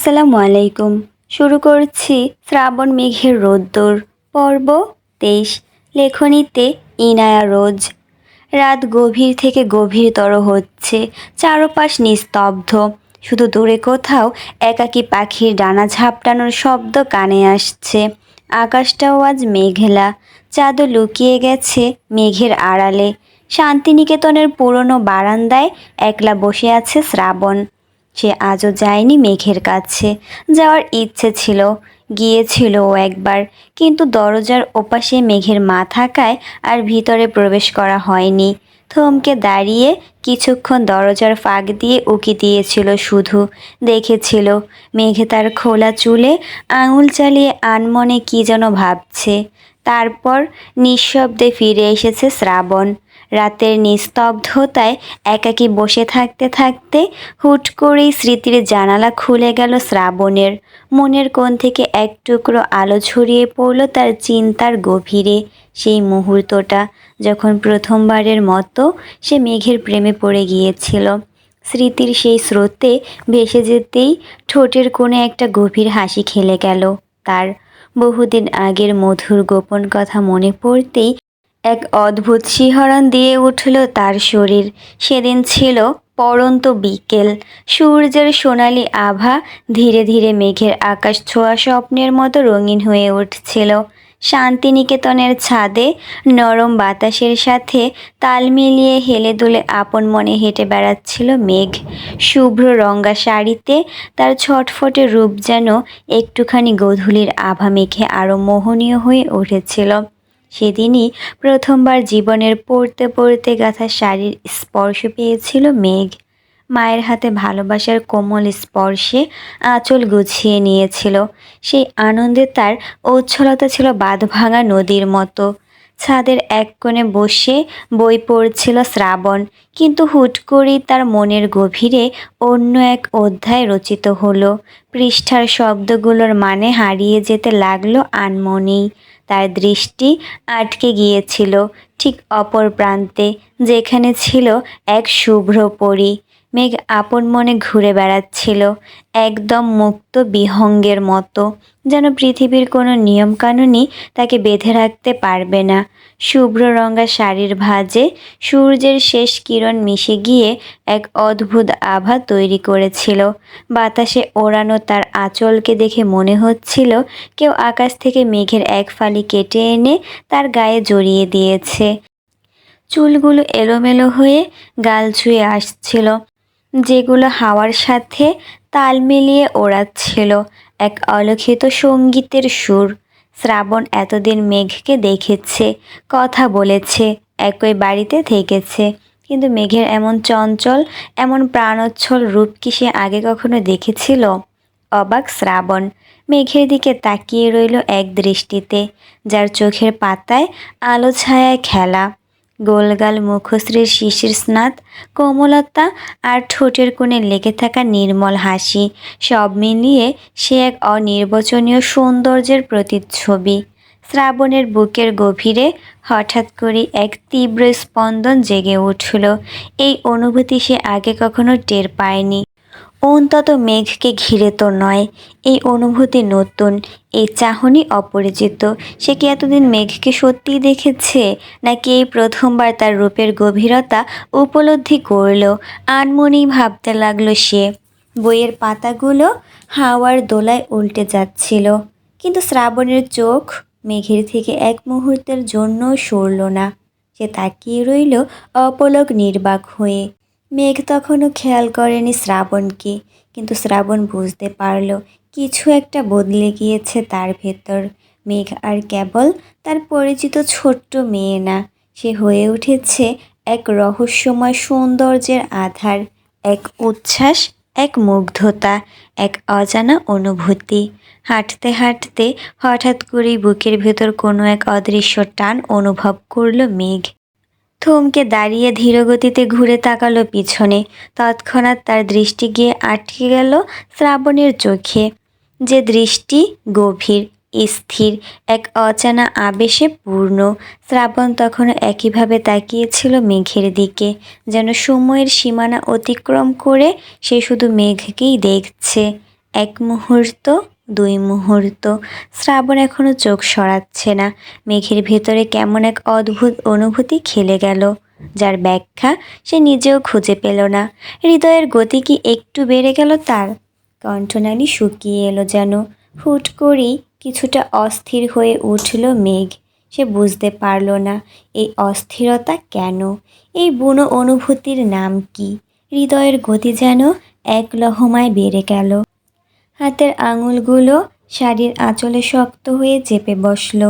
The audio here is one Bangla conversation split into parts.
আসসালামু আলাইকুম। শুরু করছি শ্রাবণ মেঘের রোদ্দুর। পর্ব তেইশ, লেখনীতে ইনায়া রোজ। রাত গভীর থেকে গভীরতর হচ্ছে, চারপাশ নিস্তব্ধ। শুধু দূরে কোথাও একাকী পাখির ডানা ঝাপটানোর শব্দ কানে আসছে। আকাশটাও আজ মেঘলা। চাঁদও লুকিয়ে গেছে মেঘের আড়ালে। শান্তিনিকেতনের পুরনো বারান্দায় একলা বসে আছে শ্রাবণ। সে আজও যায়নি মেঘের কাছে। যাওয়ার ইচ্ছে ছিল, গিয়েছিল ও একবার, কিন্তু দরজার ওপাশে মেঘের মা থাকায় আর ভিতরে প্রবেশ করা হয়নি। থমকে দাঁড়িয়ে কিছুক্ষণ দরজার ফাঁক দিয়ে উকি দিয়েছিল শুধু, দেখেছিল মেঘে তার খোলা চুলে আঙুল চালিয়ে আনমনে কী যেন ভাবছে। তারপর নিঃশব্দে ফিরে এসেছে শ্রাবণ। রাতের নিস্তব্ধতায় একাকী বসে থাকতে থাকতে হুট করেই স্মৃতির জানালা খুলে গেল শ্রাবণের। মনের কোণ থেকে এক টুকরো আলো ছড়িয়ে পড়ল তার চিন্তার গভীরে। সেই মুহূর্তটা যখন প্রথমবারের মতো সে মেঘের প্রেমে পড়ে গিয়েছিল। স্মৃতির সেই স্রোতে ভেসে যেতেই ঠোঁটের কোণে একটা গভীর হাসি খেলে গেল। তার বহুদিন আগের মধুর গোপন কথা মনে পড়তেই এক অদ্ভুত শিহরণ দিয়ে উঠল তার শরীর। সেদিন ছিল পরন্ত বিকেল। সূর্যের সোনালি আভা ধীরে ধীরে মেঘের আকাশ ছোঁয়া স্বপ্নের মতো রঙিন হয়ে উঠছিল। শান্তিনিকেতনের ছাদে নরম বাতাসের সাথে তাল মিলিয়ে হেলে দুলে আপন মনে হেঁটে বেড়াচ্ছিল মেঘ। শুভ্র রঙ্গা শাড়িতে তার ছটফটে রূপ যেন একটুখানি গধূলির আভা মেঘে আরও মোহনীয় হয়ে উঠেছিল। সেদিনই প্রথমবার জীবনের পড়তে পড়তে গাঁথা শাড়ির স্পর্শ পেয়েছিল মেঘ। মায়ের হাতে ভালোবাসার কোমল স্পর্শে আঁচল গুছিয়ে নিয়েছিল। সেই আনন্দে তার ঔচ্ছলতা ছিল বাঁধ ভাঙা নদীর মতো। ছাদের এক কোণে বসে বই পড়ছিল শ্রাবণ, কিন্তু হুট করেই তার মনের গভীরে অন্য এক অধ্যায় রচিত হলো। পৃষ্ঠার শব্দগুলোর মানে হারিয়ে যেতে লাগল আনমনেই। তার দৃষ্টি আটকে গিয়েছিল ঠিক অপর প্রান্তে যেখানে ছিল এক শুভ্র পরী। মেঘ আপন মনে ঘুরে বেড়াচ্ছিল, একদম মুক্ত বিহঙ্গের মতো, যেন পৃথিবীর কোনো নিয়মকানুনই তাকে বেঁধে রাখতে পারবে না। শুভ্র রঙা শাড়ির ভাঁজে সূর্যের শেষ কিরণ মিশে গিয়ে এক অদ্ভুত আভা তৈরি করেছিল। বাতাসে ওড়ানো তার আঁচলকে দেখে মনে হচ্ছিল কেউ আকাশ থেকে মেঘের এক ফালি কেটে এনে তার গায়ে জড়িয়ে দিয়েছে। চুলগুলো এলোমেলো হয়ে গাল ছুঁয়ে আসছিল। যেগুলো হাওয়ার সাথে তাল মিলিয়ে ওড়াচ্ছিল। এক অলক্ষিত সঙ্গীতের সুর। শ্রাবণ এতদিন মেঘকে দেখেছে, কথা বলেছে, একই বাড়িতে থেকেছে। কিন্তু মেঘের এমন চঞ্চল, এমন প্রাণোচ্ছল রূপ কি সে আগে কখনো দেখেছিল? অবাক শ্রাবণ। মেঘের দিকে তাকিয়ে রইল এক দৃষ্টিতে, যার চোখের পাতায় আলো ছায়ায় খেলা। গোলগাল মুখশ্রীর শিশির স্নাত, কোমলতা আর ঠোঁটের কোণে লেগে থাকা নির্মল হাসি, সব মিলিয়ে সে এক অনির্বচনীয় সৌন্দর্যের প্রতিচ্ছবি। শ্রাবণের বুকের গভীরে হঠাৎ করে এক তীব্র স্পন্দন জেগে উঠল। এই অনুভূতি সে আগে কখনো টের পায়নি। অন্তত মেঘকে ঘিরে তো নয়, এই অনুভূতি নতুন, এই চাহনি অপরিচিত। সে কি এতদিন মেঘকে সত্যিই দেখেছে, নাকি এই প্রথমবার তার রূপের গভীরতা উপলব্ধি করল? আনমনেই ভাবতে লাগল সে। বইয়ের পাতাগুলো হাওয়ার দোলায় উল্টে যাচ্ছিল। কিন্তু শ্রাবণের চোখ মেঘের থেকে এক মুহূর্তের জন্য সরল না। সে তাকিয়ে রইল অপলক নির্বাক হয়ে। মেঘ তখনও খেয়াল করেনি শ্রাবণকে, কিন্তু শ্রাবণ বুঝতে পারল কিছু একটা বদলে গিয়েছে তার ভেতর। মেঘ আর কেবল তার পরিচিত ছোট্ট মেয়ে না, সে হয়ে উঠেছে এক রহস্যময় সৌন্দর্যের আধার, এক উচ্ছ্বাস, এক মুগ্ধতা, এক অজানা অনুভূতি। হাঁটতে হাঁটতে হঠাৎ করেই বুকের ভেতর কোনো এক অদৃশ্য টান অনুভব করল মেঘ। থমকে দাঁড়িয়ে ধীরগতিতে ঘুরে তাকালো পিছনে। তৎক্ষণাৎ তার দৃষ্টি গিয়ে আটকে গেল শ্রাবণের চোখে। যে দৃষ্টি গভীর, স্থির, এক অজানা আবেশে পূর্ণ। শ্রাবণ তখনও একইভাবে তাকিয়েছিল মেঘের দিকে, যেন সময়ের সীমানা অতিক্রম করে সে শুধু মেঘকেই দেখছে। এক মুহূর্ত দুই মুহূর্ত। শ্রাবণ এখনও চোখ সরাচ্ছে না। মেঘের ভেতরে কেমন এক অদ্ভুত অনুভূতি খেলে গেল। যার ব্যাখ্যা সে নিজেও খুঁজে পেল না। হৃদয়ের গতি কি একটু বেড়ে গেল তার? কণ্ঠনালী শুকিয়ে এলো যেন। হুট করেই কিছুটা অস্থির হয়ে উঠল মেঘ। সে বুঝতে পারল না এই অস্থিরতা কেন? এই বুনো অনুভূতির নাম কি? হৃদয়ের গতি যেন এক লহমায় বেড়ে গেল। হাতের আঙুলগুলো শাড়ির আঁচলে শক্ত হয়ে চেপে বসল।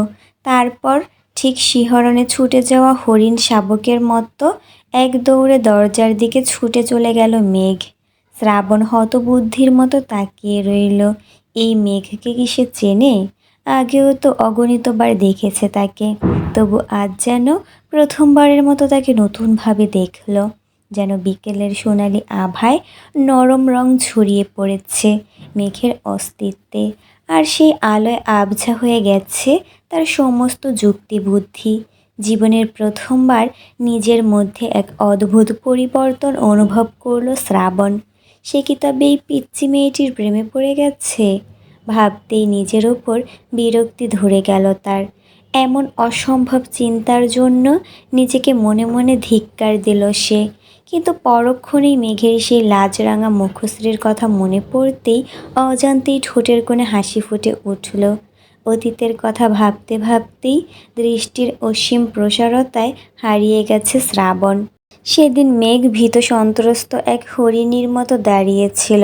তারপর ঠিক শিহরণে ছুটে যাওয়া হরিণ শাবকের মতো এক দৌড়ে দরজার দিকে ছুটে চলে গেল মেঘ। শ্রাবণ হতবুদ্ধির মতো তাকিয়ে রইল। এই মেঘকে কি সে চেনে? আগেও তো অগণিতবার দেখেছে তাকে। তবু আজ যেন প্রথমবারের মতো তাকে নতুনভাবে দেখল। যেন বিকেলের সোনালি আভায় নরম রং ছড়িয়ে পড়েছে। মেঘের অস্তিত্বে। আর সেই আলোয় আবঝা হয়ে গেছে তার সমস্ত যুক্তি বুদ্ধি জীবনের প্রথমবার নিজের মধ্যে এক অদ্ভুত পরিবর্তন অনুভব করল শ্রাবণ। সে কি তবে এই পিচ্চি মেয়েটির প্রেমে পড়ে গেছে? ভাবতেই নিজের ওপর বিরক্তি ধরে গেল তার। এমন অসম্ভব চিন্তার জন্য নিজেকে মনে মনে ধিক্কার দিল সে। কিন্তু পরক্ষণেই মেঘের সেই লাজরাঙা মুখশ্রীর কথা মনে পড়তেই অজান্তেই ঠোঁটের কোণে হাসি ফুটে উঠল। অতীতের কথা ভাবতে ভাবতেই দৃষ্টির অসীম প্রসারতায় হারিয়ে গেছে শ্রাবণ। সেদিন মেঘ ভীত সন্ত্রস্ত এক হরিণীর মতো দাঁড়িয়েছিল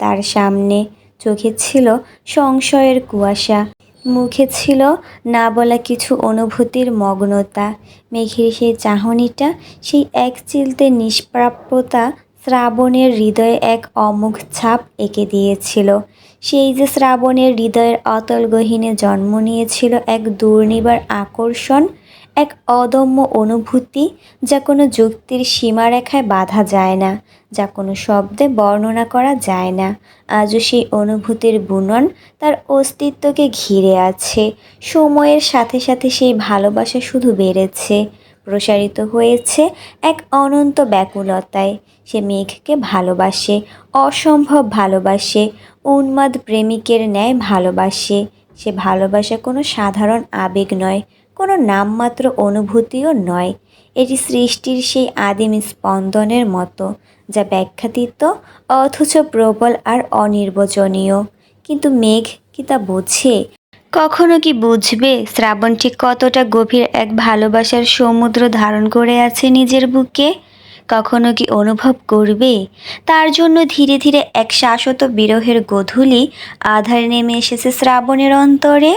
তার সামনে চোখে ছিল সংশয়ের কুয়াশা। মুখে ছিল না বলা কিছু অনুভূতির মগ্নতা। মেঘের সেই চাহনিটা, সেই এক চিলতে নিষ্প্রাপ্যতা শ্রাবণের হৃদয়ে এক অমুখ ছাপ এঁকে দিয়েছিল। সেই যে শ্রাবণের হৃদয়ের অতল গহীনে জন্ম নিয়েছিল এক দুর্নিবার আকর্ষণ এক অদম্য অনুভূতি যা কোনো যুক্তির সীমারেখায় বাধা যায় না, যা কোনো শব্দে বর্ণনা করা যায় না। আজও সেই অনুভূতির বুনন তার অস্তিত্বকে ঘিরে আছে। সময়ের সাথে সাথে সেই ভালোবাসা শুধু বেড়েছে। প্রসারিত হয়েছে এক অনন্ত ব্যাকুলতায়। সে মেঘকে ভালোবাসে, অসম্ভব ভালোবাসে, উন্মাদ প্রেমিকের ন্যায় ভালোবাসে। সে ভালোবাসা কোনো সাধারণ আবেগ নয় কোনো নামমাত্র অনুভূতিও নয়। এটি সৃষ্টির সেই আদিম স্পন্দনের মতো, যা ব্যাখ্যাতীত, অথচ প্রবল আর অনির্বচনীয়। কিন্তু মেঘ কি তা বোঝে? কখনো কি বুঝবে শ্রাবণ ঠিক কতটা গভীর এক ভালোবাসার সমুদ্র ধারণ করে আছে নিজের বুকে? কখনো কি অনুভব করবে? তার জন্য ধীরে ধীরে এক শাশ্বত বিরহের গধূলি আধার নেমে এসেছে শ্রাবণের অন্তরে।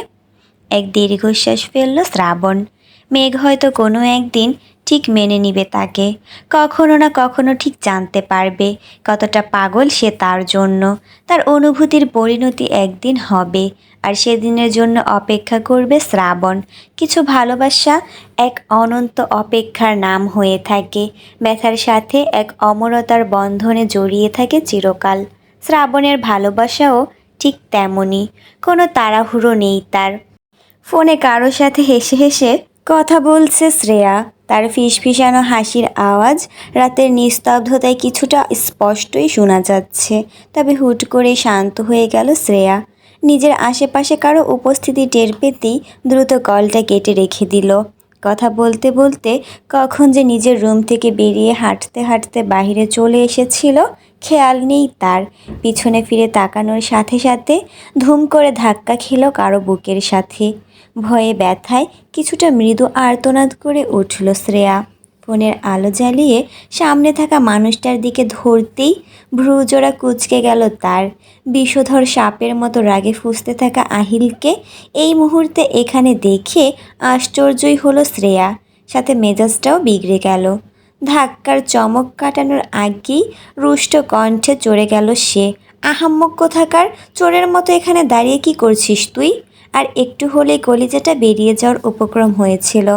এক দীর্ঘশ্বাস ফেলল শ্রাবণ। মেঘ হয়তো কোনো একদিন ঠিক মেনে নিবে তাকে। কখনো না কখনো ঠিক জানতে পারবে কতটা পাগল সে তার জন্য। তার অনুভূতির পরিণতি একদিন হবে আর সেদিনের জন্য অপেক্ষা করবে শ্রাবণ। কিছু ভালোবাসা এক অনন্ত অপেক্ষার নাম হয়ে থাকে। ব্যথার সাথে এক অমরতার বন্ধনে জড়িয়ে থাকে চিরকাল। শ্রাবণের ভালোবাসাও ঠিক তেমনই। কোনো তাড়াহুড়ো নেই তার। ফোনে কারোর সাথে হেসে হেসে কথা বলছে শ্রেয়া। তার ফিসফিসানো হাসির আওয়াজ রাতের নিস্তব্ধতায় কিছুটা স্পষ্টই শোনা যাচ্ছে। তবে হুট করে শান্ত হয়ে গেল শ্রেয়া। নিজের আশেপাশে কারও উপস্থিতি টের পেতেই দ্রুত কলটা কেটে রেখে দিল। কথা বলতে বলতে কখন যে নিজের রুম থেকে বেরিয়ে হাঁটতে হাঁটতে বাইরে চলে এসেছিল, খেয়াল নেই তার। পিছনে ফিরে তাকানোর সাথে সাথে ধুম করে ধাক্কা খেল কারও বুকের সাথে। ভয়ে ব্যথায় কিছুটা মৃদু আর্তনাদ করে উঠল শ্রেয়া। ফোনের আলো জ্বালিয়ে সামনে থাকা মানুষটার দিকে ধরতেই ভ্রুজোড়া কুচকে গেল তার। বিষধর সাপের মতো রাগে ফুসতে থাকা আহিলকে এই মুহূর্তে এখানে দেখে আশ্চর্যই হলো শ্রেয়া। সাথে মেজাজটাও বিগড়ে গেল। ধাক্কার চমক কাটানোর আগেই রুষ্ট কণ্ঠে চড়ে গেল সে। আহাম্মক কোথাকার, চোরের মতো এখানে দাঁড়িয়ে কি করছিস তুই? আর একটু হলেই কলিজাটা বেরিয়ে যাওয়ার উপক্রম হয়েছিল।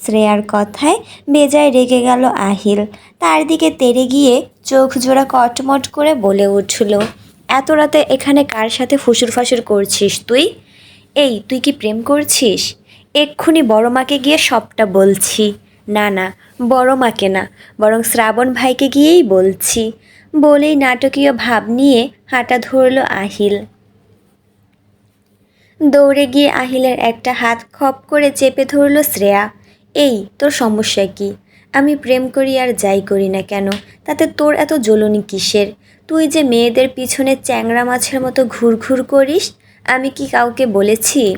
শ্রেয়ার কথায় বেজায় রেগে গেল আহিল। তার দিকে তেড়ে গিয়ে চোখ জোড়া কটমট করে বলে উঠল, এত রাতে এখানে কার সাথে ফুসুর ফাসুর করছিস তুই? এই, তুই কি প্রেম করছিস? এক্ষুনি বড় মাকে গিয়ে সবটা বলছি। না না, বড় মাকে না, বরং শ্রাবণ ভাইকে গিয়েই বলছি। বলেই নাটকীয় ভাব নিয়ে হাঁটা ধরল আহিল। দৌড়ে গিয়ে আহিলের একটা হাত খপ করে চেপে ধরল শ্রেয়া। এই, তোর সমস্যা কি? আমি প্রেম করি আর যাই করি না কেন? তাতে তোর এত জ্বলনি কিসের? তুই যে মেয়েদের পিছনে চ্যাংরা মাছের মতো ঘুরঘুর করিস, আমি কি কাউকে বলেছি?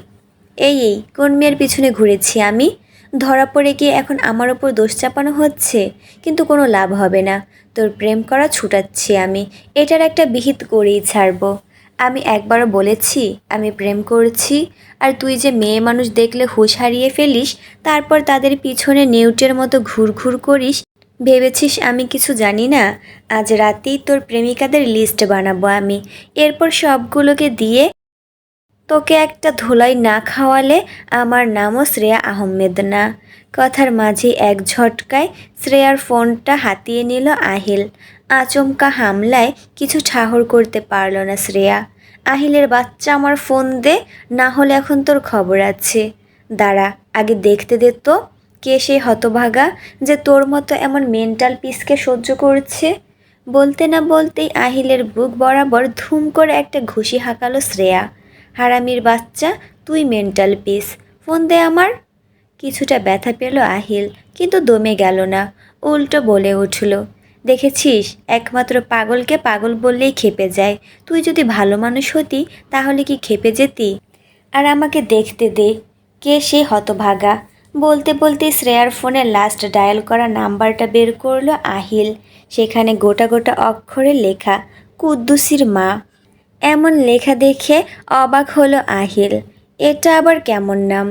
এই এই, কোন মেয়ের পিছনে ঘুরেছি আমি? ধরা পড়ে গিয়ে এখন আমার ওপর দোষ চাপানো হচ্ছে? কিন্তু কোনো লাভ হবে না। তোর প্রেম করা ছুটাচ্ছি আমি। এটার একটা বিহিত করেই ছাড়বো। আমি একবারও বলেছি, আমি প্রেম করছি, আর তুই যে মেয়ে মানুষ দেখলে হুঁশ হারিয়ে ফেলিস, তারপর তাদের পিছনে নেউটের মতো ঘুরঘুর করিস, ভেবেছিস আমি কিছু জানি না? আজ রাতেই তোর প্রেমিকাদের লিস্ট বানাবো আমি। এরপর সবগুলোকে দিয়ে তোকে একটা ধুলাই না খাওয়ালে আমার নামও শ্রেয়া আহমেদ না। কথার মাঝে এক ঝটকায় শ্রেয়ার ফোনটা হাতিয়ে নিল আহিল। আচমকা হামলায় কিছু ঠাহর করতে পারল না শ্রেয়া। আহিলের বাচ্চা আমার ফোন দে, না হলে এখন তোর খবর আছে। দাঁড়া, আগে দেখতে দে তো, কে সেই হতভাগা যে তোর মতো এমন মেন্টাল পিসকে সহ্য করছে। বলতে না বলতেই আহিলের বুক বরাবর ধুম করে একটা ঘুষি হাঁকালো শ্রেয়া। হারামির বাচ্চা, তুই মেন্টাল পিস, ফোন দে আমার। কিছুটা ব্যথা পেল আহিল, কিন্তু দমে গেল না, উল্টো বলে উঠল দেখেছিস? একমাত্র পাগলকে পাগল বললেই খেপে যায়। তুই যদি ভালো মানুষ হতি, তাহলে কি খেপে যেতি? আর আমাকে দেখতে দে, কে সে হতভাগা। বলতে বলতে শ্রেয়ার ফোনে লাস্ট ডায়াল করা নাম্বারটা বের করল আহিল। সেখানে গোটা গোটা অক্ষরে লেখা, কুদ্দুসির মা। এমন লেখা দেখে অবাক হলো আহিল। এটা আবার কেমন নাম?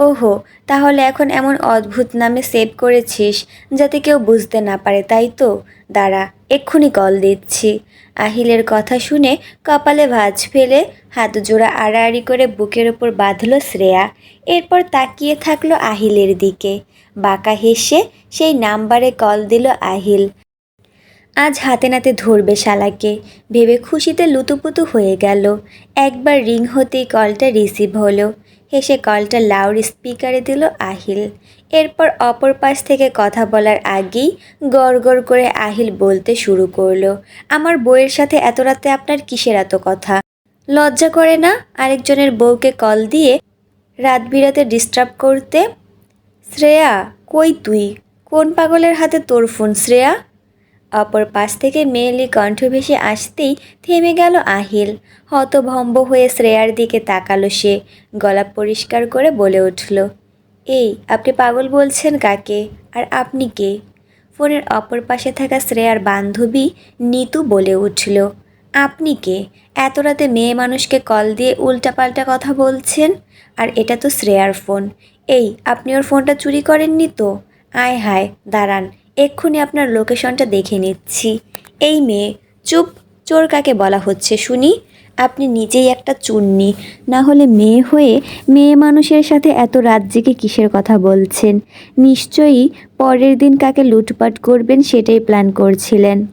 ওহো, তাহলে এখন এমন অদ্ভুত নামে সেভ করেছিস যাতে কেউ বুঝতে না পারে, তাই তো? দাঁড়া, এক্ষুনি কল দিচ্ছি। আহিলের কথা শুনে কপালে ভাঁজ ফেলে হাত জোড়া আড়াআড়ি করে বুকের ওপর বাঁধল শ্রেয়া। এরপর তাকিয়ে থাকল আহিলের দিকে। বাঁকা হেসে সেই নাম্বারে কল দিল আহিল। আজ হাতে নাতে ধরবে শালাকে। ভেবে খুশিতে লুতুপুতু হয়ে গেল। একবার রিং হতেই কলটা রিসিভ হলো। হেসে কলটা লাউড স্পিকারে দিল আহিল। এরপর অপর পাশ থেকে কথা বলার আগেই গড় করে আহিল বলতে শুরু করল, আমার বউয়ের সাথে এত রাতে আপনার কিসের এত কথা? লজ্জা করে না আরেকজনের বউকে কল দিয়ে রাত বিরাতে ডিস্টার্ব করতে? শ্রেয়া, কই তুই? কোন পাগলের হাতে তোর ফোন শ্রেয়া? অপর পাশ থেকে মেয়েলি কণ্ঠ ভেসে আসতেই থেমে গেল আহিল। হতভম্ব হয়ে শ্রেয়ার দিকে তাকালো সে, গলা পরিষ্কার করে বলে উঠল, এই, আপনি পাগল বলছেন কাকে? আর আপনি কে? ফোনের অপর পাশে থাকা শ্রেয়ার বান্ধবী নিতু বলে উঠল, আপনি কে? এত রাতে মেয়ে মানুষকে কল দিয়ে উল্টাপাল্টা কথা বলছেন? আর এটা তো শ্রেয়ার ফোন। এই, আপনি ওর ফোনটা চুরি করেননি তো? আয় হায়, দাঁড়ান এক্ষুনি আপনার লোকেশনটা দেখে নিচ্ছি। এই মেয়ে, চুপ, চোর কাকে বলা হচ্ছে শুনি? আপনি নিজেই একটা চুন্নি। না হলে মেয়ে হয়ে মেয়ে মানুষের সাথে এত রাত জেগে কিসের কথা বলছেন? নিশ্চয়ই পরের দিন কাকে লুটপাট করবেন সেটাই প্ল্যান করছিলেন।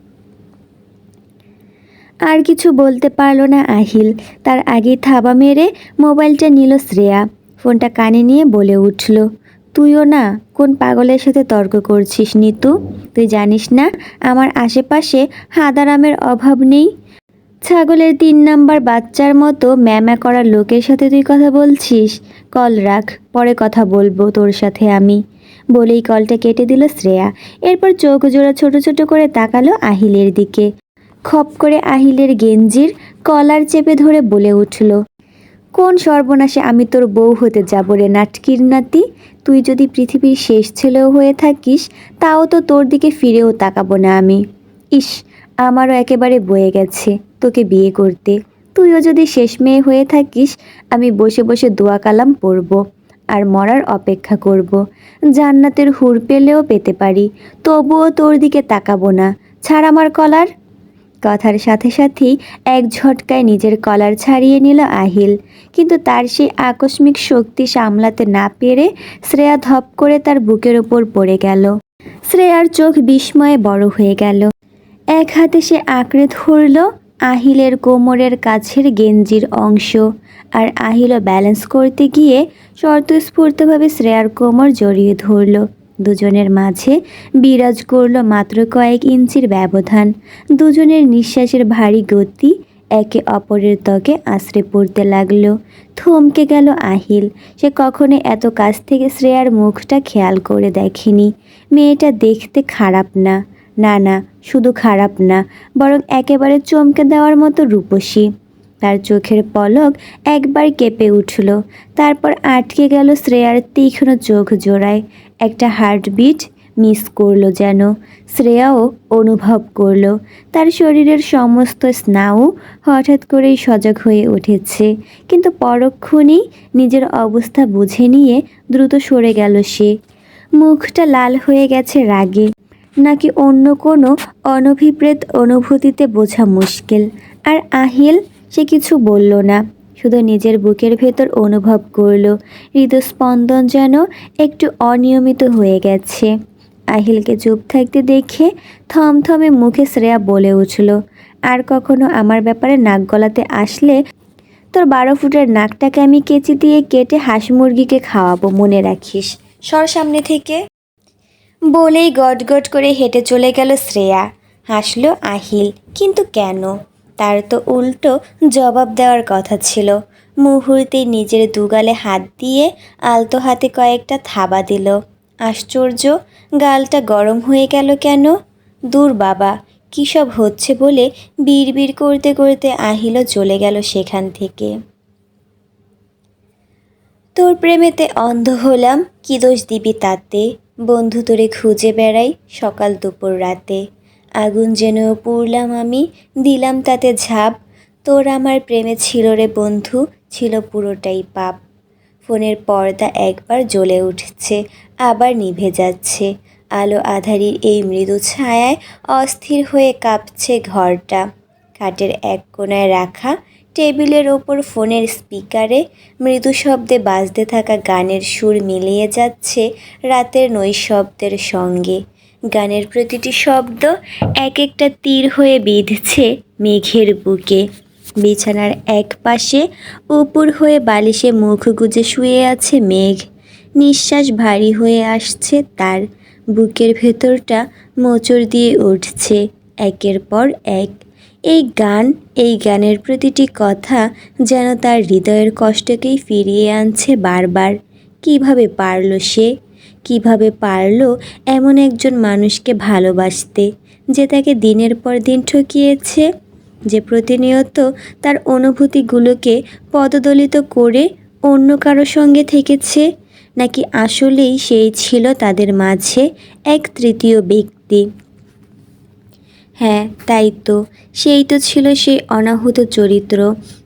আর কিছু বলতে পারল না আহিল। তার আগেই থাবা মেরে মোবাইলটা নিল শ্রেয়া। ফোনটা কানে নিয়ে বলে উঠল তুইও না কোন পাগলের সাথে তর্ক করছিস নিতু? তুই জানিস না আমার আশেপাশে হাদারামের অভাব নেই? ছাগলের তিন নাম্বার বাচ্চার মতো ম্যামা করার লোকের সাথে তুই কথা বলছিস? কল রাখ, পরে কথা বলব তোর সাথে আমি। বলেই কলটা কেটে দিল শ্রেয়া। এরপর চোখ জোড়া ছোট ছোট করে তাকালো আহিলের দিকে। খপ করে আহিলের গেঞ্জির কলার চেপে ধরে বলে উঠল কোন সর্বনাশে আমি তোর বউ হতে যাব রে নাটকির নাতি? তুই যদি পৃথিবীর শেষ ছেলেও হয়ে থাকিস, তাও তো তোর দিকে ফিরেও তাকাবো না আমি। ইস, আমারও একেবারে বয়ে গেছে তোকে বিয়ে করতে। তুইও যদি শেষ মেয়ে হয়ে থাকিস, আমি বসে বসে দোয়া কালাম পড়ব আর মরার অপেক্ষা করব। জান্নাতের হুর পেলেও পেতে পারি, তবুও তোর দিকে তাকাবো না। ছাড় আমার কলার। কথার সাথে সাথেই এক ঝটকায় নিজের কলার ছাড়িয়ে নিল আহিল। কিন্তু তার সেই আকস্মিক শক্তি সামলাতে না পেরে শ্রেয়া ধপ করে তার বুকের ওপর পড়ে গেল। শ্রেয়ার চোখ বিস্ময়ে বড় হয়ে গেল। এক হাতে সে আঁকড়ে ধরল আহিলের কোমরের কাছের গেঞ্জির অংশ আর আহিলও ব্যালেন্স করতে গিয়ে স্বতঃস্ফূর্তভাবে শ্রেয়ার কোমর জড়িয়ে ধরল। দুজনের মাঝে বিরাজ করল মাত্র কয়েক ইঞ্চির ব্যবধান। দুজনের নিঃশ্বাসের ভারী গতি একে অপরের ত্বকে আশ্রে পড়তে লাগল। থমকে গেল আহিল। সে কখনো এত কাছ থেকে শ্রেয়ার মুখটা খেয়াল করে দেখেনি। মেয়েটা দেখতে খারাপ না। না না, শুধু খারাপ না, বরং একেবারে চমকে দেওয়ার মতো রূপসী। তার চোখের পলক একবার কেঁপে উঠল। তারপর আটকে গেল শ্রেয়ার তীক্ষ্ণ চোখ জোড়ায়। একটা হার্টবিট মিস করল যেন। শ্রেয়াও অনুভব করল। তার শরীরের সমস্ত স্নায়ু হঠাৎ করেই সজাগ হয়ে উঠেছে। কিন্তু পরক্ষণেই নিজের অবস্থা বুঝে নিয়ে দ্রুত সরে গেল সে। মুখটা লাল হয়ে গেছে রাগে। নাকি অন্য কোনো অনভিপ্রেত অনুভূতিতে বোঝা মুশকিল। আর আহিল সে কিছু বলল না। শুধু নিজের বুকের ভেতর অনুভব করল, হৃদস্পন্দন যেন একটু অনিয়মিত হয়ে গেছে। আহিলকে চুপ থাকতে দেখে থমথমে মুখে শ্রেয়া বলে উঠল, আর কখনো আমার ব্যাপারে নাক গলাতে আসলে তোর বারো ফুটের নাকটাকে আমি কেচি দিয়ে কেটে হাঁস মুরগিকে খাওয়াবো, মনে রাখিস। সর সামনে থেকে বলেই গট গট করে হেঁটে চলে গেল শ্রেয়া। হাসলো আহিল, কিন্তু কেন? তার তো উল্টো জবাব দেওয়ার কথা ছিল। মুহূর্তে নিজের দুগালে হাত দিয়ে আলতো হাতে কয়েকটা থাবা দিল। আশ্চর্য, গালটা গরম হয়ে গেল কেন? দূর বাবা, কী সব হচ্ছে বলে বিড়বিড় করতে করতে আহিল চলে গেল সেখান থেকে। তোর প্রেমেতে অন্ধ হলাম, কি দোষ দিবি তাতে? বন্ধু তোরে খুঁজে বেড়াই সকাল দুপুর রাতে। আগুন যেন পুড়লাম আমি, দিলাম তাতে ঝাঁপ। তোর আমার প্রেমে ছিল রে বন্ধু, ছিল পুরোটাই পাপ। ফোনের পর্দা একবার জ্বলে উঠছে, আবার নিভে যাচ্ছে। আলো আধারির এই মৃদু ছায়ায় অস্থির হয়ে কাঁপছে ঘরটা। খাটের এক কোণায় রাখা টেবিলের ওপর ফোনের স্পিকারে মৃদু শব্দে বাজতে থাকা গানের সুর মিলিয়ে যাচ্ছে রাতের নৈশব্দের সঙ্গে। গানের প্রতিটি শব্দ এক একটা তীর হয়ে বিঁধছে মেঘের বুকে। বিছানার এক পাশে উপুর হয়ে বালিশে মুখ গুজে শুয়ে আছে মেঘ। নিঃশ্বাস ভারী হয়ে আসছে তার। বুকের ভেতরটা মোচড় দিয়ে উঠছে একের পর এক। এই গান, এই গানের প্রতিটি কথা যেন তার হৃদয়ের কষ্টকেই ফিরিয়ে আনছে বারবার। কীভাবে পারল সে? কীভাবে পারল এমন একজন মানুষকে ভালোবাসতে যে তাকে দিনের পর দিন ঠকিয়েছে, যে প্রতিনিয়ত তার অনুভূতিগুলোকে পদদলিত করে অন্য কারও সঙ্গে থেকেছে, নাকি আসলেই সেই ছিল তাদের মাঝে এক তৃতীয় ব্যক্তি? হ্যাঁ তাই তো। সেই তো ছিল সেই অনাহুত চরিত্র।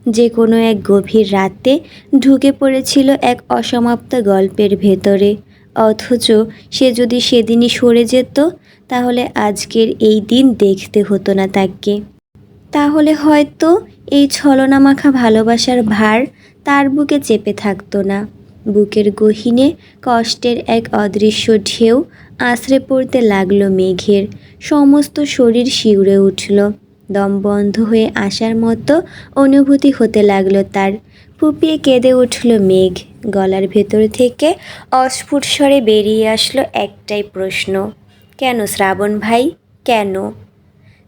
যে কোনো এক গভীর রাতে ঢুকে পড়েছিল এক অসমাপ্ত গল্পের ভেতরে। অথচ সে যদি সেদিনই সরে যেত, তাহলে আজকের এই দিন দেখতে হতো না তাকে। তাহলে হয়তো এই ছলনামাখা ভালোবাসার ভার তার বুকে চেপে থাকতো না। বুকের গহিনে কষ্টের এক অদৃশ্য ঢেউ আশ্রে পড়তে লাগল মেঘের। সমস্ত শরীর শিউরে উঠল। দম বন্ধ হয়ে আসার মতো অনুভূতি হতে লাগল তার। ফুপিয়ে কেঁদে উঠল মেঘ। গলার ভেতর থেকে অস্ফুট স্বরে বেরিয়ে আসলো একটাই প্রশ্ন, কেন শ্রাবণ ভাই? কেন?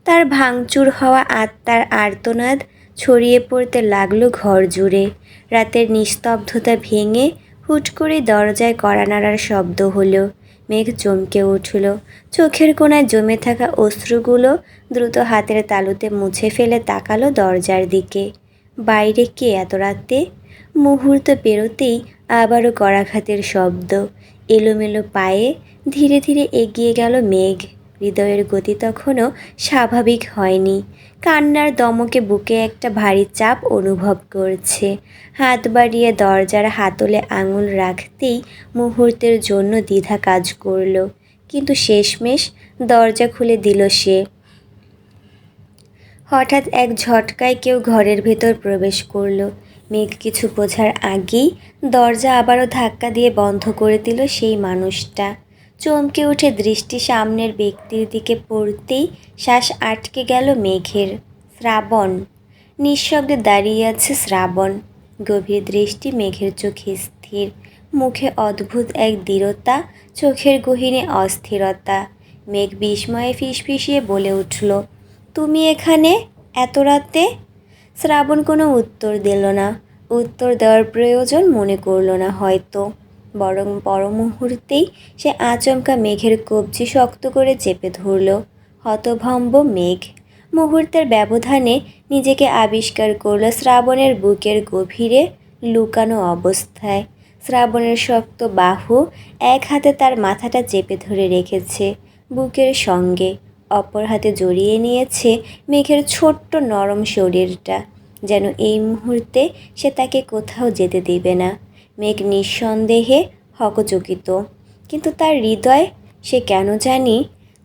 তার ভাঙচুর হওয়া আত্মার আর্তনাদ ছড়িয়ে পড়তে লাগল ঘর জুড়ে। রাতের নিস্তব্ধতা ভেঙে হুট করে দরজায় কড়া নাড়ার শব্দ হলো। মেঘ চমকে উঠল। চোখের কোণায় জমে থাকা অশ্রুগুলো দ্রুত হাতের তালুতে মুছে ফেলে তাকালো দরজার দিকে। বাইরে কে এত রাতে? মুহূর্ত পেরোতেই আবারও করাঘাতের শব্দ। এলোমেলো পায়ে ধীরে ধীরে এগিয়ে গেল মেঘ। হৃদয়ের গতি তখনও স্বাভাবিক হয়নি। কান্নার দমকে বুকে একটা ভারী চাপ অনুভব করছে। হাত বাড়িয়ে দরজার হাতলে আঙুল রাখতেই মুহূর্তের জন্য দ্বিধা কাজ করল। কিন্তু শেষমেশ দরজা খুলে দিল সে। হঠাৎ এক ঝটকায় কেউ ঘরের ভেতর প্রবেশ করল। মেঘ কিছু বোঝার আগেই দরজা আবারও ধাক্কা দিয়ে বন্ধ করে দিল সেই মানুষটা। চমকে উঠে দৃষ্টি সামনের ব্যক্তির দিকে পড়তেই শ্বাস আটকে গেল মেঘের। শ্রাবণ। নিঃশব্দে দাঁড়িয়ে আছে শ্রাবণ। গভীর দৃষ্টি মেঘের চোখে স্থির। মুখে অদ্ভুত এক দৃঢ়তা, চোখের গহীনে অস্থিরতা। মেঘ বিস্ময়ে ফিসফিসিয়ে বলে উঠল, তুমি এখানে? এত রাতে? শ্রাবণ কোনো উত্তর দিল না। উত্তর দেওয়ার প্রয়োজন মনে করল না হয়তো। বরং পর মুহূর্তেই সে আচমকা মেঘের কবজি শক্ত করে চেপে ধরল। হতভম্ব মেঘ। মুহূর্তের ব্যবধানে নিজেকে আবিষ্কার করল শ্রাবণের বুকের গভীরে লুকানো অবস্থায়। শ্রাবণের শক্ত বাহু এক হাতে তার মাথাটা চেপে ধরে রেখেছে বুকের সঙ্গে। অপর হাতে জড়িয়ে নিয়েছে মেঘের ছোট্ট নরম শরীরটা। যেন এই মুহূর্তে সে তাকে কোথাও যেতে দেবে না। মেঘ নিঃসন্দেহে হকচকিত। কিন্তু তার হৃদয়, সে কেন জানি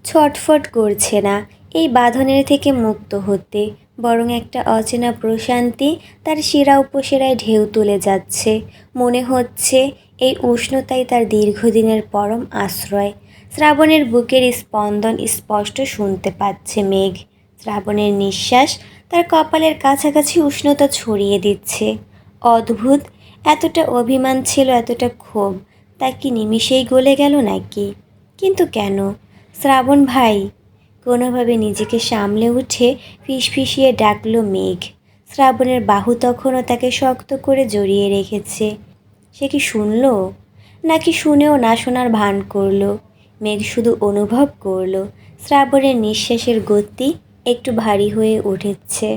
ছটফট করছে না এই বাঁধনের থেকে মুক্ত হতে। বরং একটা অচেনা প্রশান্তি তার শিরা উপশিরায় ঢেউ তুলে যাচ্ছে। মনে হচ্ছে এই উষ্ণতাই তার দীর্ঘদিনের পরম আশ্রয়। শ্রাবণের বুকের স্পন্দন স্পষ্ট শুনতে পাচ্ছে মেঘ। শ্রাবণের নিঃশ্বাস তার কপালের কাছাকাছি উষ্ণতা ছড়িয়ে দিচ্ছে। অদ্ভুত, এতটা অভিমান ছিল, এতটা ক্ষোভ। তা কি নিমিষেই গলে গেল নাকি? কিন্তু কেন? শ্রাবণ ভাই, কোনোভাবে নিজেকে সামলে উঠে ফিসফিসিয়ে ডাকলো মেঘ। শ্রাবণের বাহু তখনও তাকে শক্ত করে জড়িয়ে রেখেছে। সে কি শুনল? নাকি শুনেও না শোনার ভান করল? মেঘ শুধু অনুভব করল, শ্রাবণের নিঃশ্বাসের গতি একটু ভারী হয়ে উঠেছে।